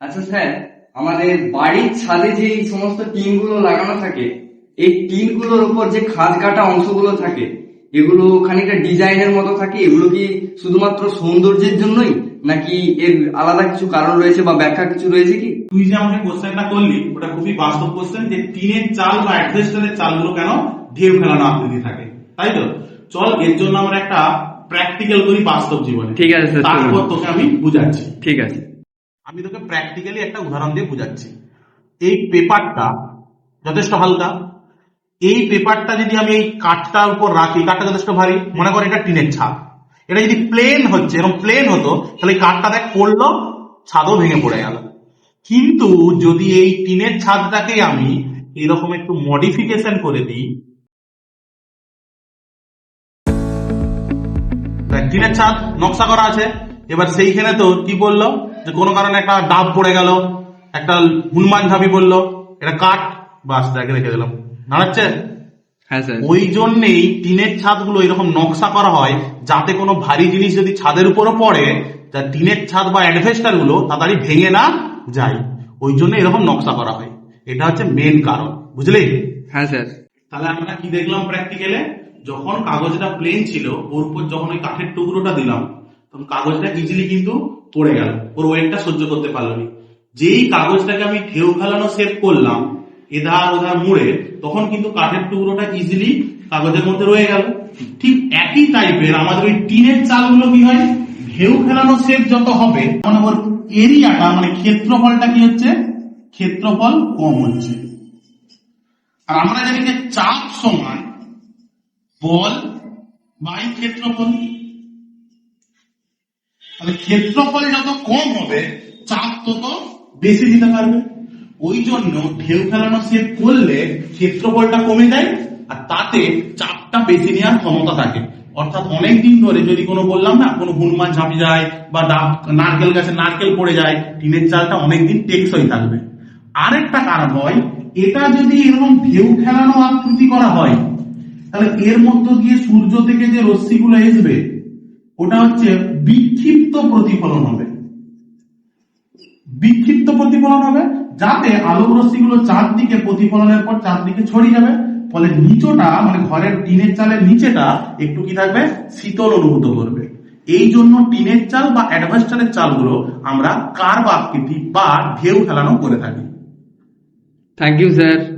আচ্ছা স্যার আমাদের বাড়ির ছাদে যে এই সমস্ত টিনগুলো লাগানো থাকে এই টিনগুলোর উপর যে খাঁজ কাটা অংশগুলো থাকে এগুলো খানিকটা ডিজাইনের মতো থাকে? এগুলো কি শুধুমাত্র সৌন্দর্যের জন্যই? নাকি এর আলাদা কিছু কারণ রয়েছে বা ব্যাখ্যা কিছু রয়েছে কি? তুই যে আমাকে কোশ্চেনটা করলি ওটা খুবই বাস্তব কোশ্চেন যে টিনের চাল বা অ্যাডভেস্টারের চালগুলো কেন ঢেউ ফেলানো আকৃতি থাকে তাই তো? চল এর জন্য আমরা একটা প্র্যাকটিক্যাল করি বাস্তব জীবনে। ঠিক আছে স্যার তারপর তোকে আমি বুঝাচ্ছি। ঠিক আছে। আমি তোকে প্র্যাকটিক্যালি একটা উদাহরণ দিয়ে বুঝাচ্ছি। এই পেপারটা যথেষ্ট হালকা। এই পেপারটা যদি আমি এই কাঠটার উপর রাখি কাঠটা যথেষ্ট ভারী, মনে কর এটা টিনের ছাদ এটা যদি প্লেন হচ্ছে এরকম প্লেন হতো, তাহলে কাঠটা দেখ পড়ল, ছাদও ভেঙে পড়ে গেল। কিন্তু যদি এই টিনের ছাদটাকে আমি এরকম একটু মডিফিকেশন করে দিই টিনের ছাদ, নকশা করা আছে, এবার সেইখানে তো কি বলল? যে কোনো কারণে একটা ডাব পড়ে গেল একটা হনুমান ঝাঁপি বলল এটা কাঠ বাস দেখে রেখে দিলাম। দাঁড়াচ্ছে হ্যাঁ স্যার। ওই জন্যেই টিনের ছাদগুলো এরকম নকশা করা হয় যাতে কোনো ভারী জিনিস যদি ছাদের উপরও পড়ে তা টিনের ছাদ বা অ্যাডভেস্টারগুলো তাড়াতাড়ি ভেঙে না যায়। ওই জন্য এরকম নকশা করা হয়। এটা হচ্ছে মেন কারণ। বুঝলি? হ্যাঁ স্যার। তাহলে আমরা কি দেখলাম প্র্যাকটিক্যালে যখন কাগজটা প্লেন ছিল ওর উপর যখন ওই কাঠের টুকরোটা দিলাম তখন কাগজটা ইজিলি কিন্তু পড়ে গেল। ওর ওয়েটটা সহ্য করতে পারল যেই কাগজটাকে আমি ঢেউ ফেলানো সেভ করলাম, এধার ওধার মুড়ে, তখন কিন্তু কাঠের টুকরোটা ইজিলি কাগজের মধ্যে রয়ে গেল। ঠিক একই টাইপের আমাদের ওই টিনের চালগুলো কি হয়? ঢেউ ফেলানো সেভ যত হবে মানে ওর এরিয়াটা মানে ক্ষেত্রফলটা কি হচ্ছে? ক্ষেত্রফল কম হচ্ছে। আর আমরা জানি যে চাপ সমান বল বাই ক্ষেত্রফল তাহলে ক্ষেত্রফল যত কম হবে, চাপ তত বেশি দিতে পারবে। ওই জন্য ঢেউ ফেলানো সেভ করলে ক্ষেত্রফলটা কমে যায় আর তাতে চাপটা বেশি নেওয়ার ক্ষমতা থাকে। অর্থাৎ অনেক দিন ধরে যদি কোনো বললাম না, কোনো হনুমান ঝাঁপি যায় বা নারকেল গাছে নারকেল পড়ে যায়, টিনের চালটা অনেকদিন টেকসই থাকবে। আরেকটা কারণ হয়, এটা যদি এরকম ঢেউ খেলানো আকৃতি করা হয়, তাহলে এর মধ্য দিয়ে সূর্য থেকে যে রশ্মিগুলো আসবে ওটা হচ্ছে বিক্ষিপ্ত প্রতিফলন হবে। বিক্ষিপ্ত প্রতিফলন হবে যাতে আলোক রশ্মিগুলো চারদিকে প্রতিফলনের পর চারদিকে ছড়িয়ে যাবে। ফলে নিচটা মানে ঘরের টিনের চালের নিচেটা একটু কি থাকবে? শীতল অনুভূত করবে। এই জন্য টিনের চাল বা অ্যাডভেস্টারের চালগুলো আমরা কার্ভ আকৃতি বা ঢেউ ফেলানো করে থাকি। Thank you sir